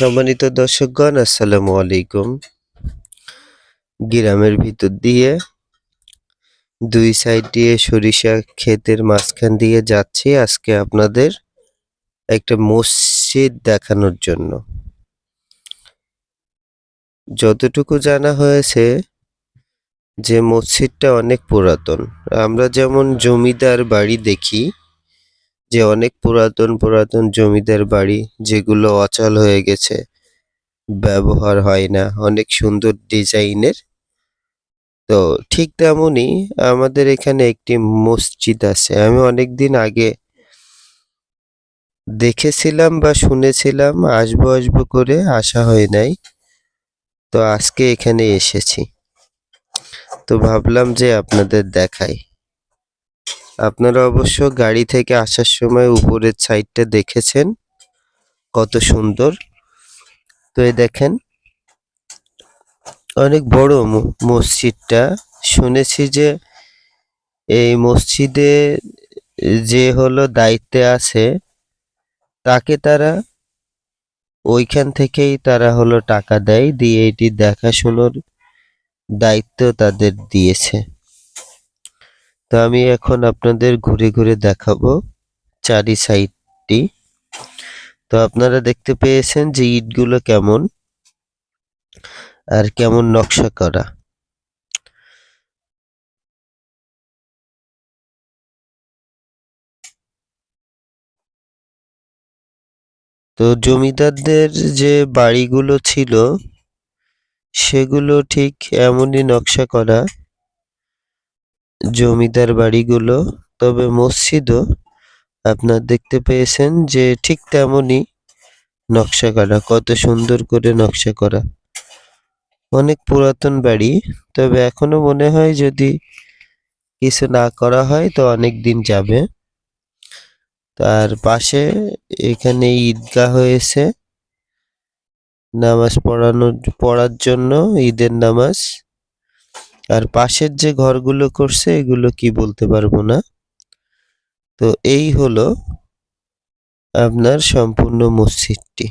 সম্মানিত দর্শকগণ, আসসালামু আলাইকুম। গ্রামের ভিতর দিয়ে দুই সাইড দিয়ে সরিষা ক্ষেতের মাঝখান দিয়ে যাচ্ছি আজকে আপনাদের একটা মসজিদ দেখানোর জন্য। যতটুকু জানা হয়েছে যে মসজিদটা অনেক পুরাতন। আমরা যেমন জমিদার বাড়ি দেখি যে অনেক পুরাতন পুরাতন জমিদার বাড়ি যেগুলো অচল হয়ে গেছে, ব্যবহার হয় না, অনেক সুন্দর ডিজাইনের। তো ঠিক তেমনই আমাদের এখানে একটি মসজিদ আছে। আমি অনেক দিন আগে দেখেছিলাম বা শুনেছিলাম, আসব আসব করে আসা হয় নাই। তো আজকে এখানে এসেছি। তো ভাবলাম যে আপনাদের দেখাই। আপনারা অবশ্য গাড়ি থেকে আসার সময় উপরের সাইডটা দেখেছেন? কত সুন্দর। তো এই দেখেন, অনেক বড় মসজিদটা। শুনেছি যে এই মসজিদে যে হলো দায়িত্বে আছে, তাকে তারা ওইখান থেকেই তারা হলো টাকা দেয়, দিয়ে এটি দেখাশোনার দায়িত্ব তাদের দিয়েছে। তো আমি এখন আপনাদের ঘুরে ঘুরে দেখাবো চারি সাইডটি। তো আপনারা দেখতে পেয়েছেন যে ইটগুলো কেমন আর কেমন নকশা করা। তো জমিদারদের যে বাড়িগুলো ছিল, সেগুলো ঠিক এমনই নকশা করা। জমিদার বাড়িগুলো, তবে মসজিদও আপনার দেখতে পেয়েছেন যে ঠিক তেমনই নকশা করা, কত সুন্দর করে নকশা করা। অনেক পুরাতন বাড়ি, তবে এখনও মনে হয় যদি কিছু না করা হয় তো অনেক দিন যাবে। তার পাশে এখানে ঈদগাহ হয়েছে। নামাজ পড়ানোর, পড়ার জন্য ঈদের নামাজ। আর পাশের যে ঘরগুলো করছে, এগুলো কি বলতে পারব না? তো এই হলো আপনার সম্পূর্ণ মসজিদটি।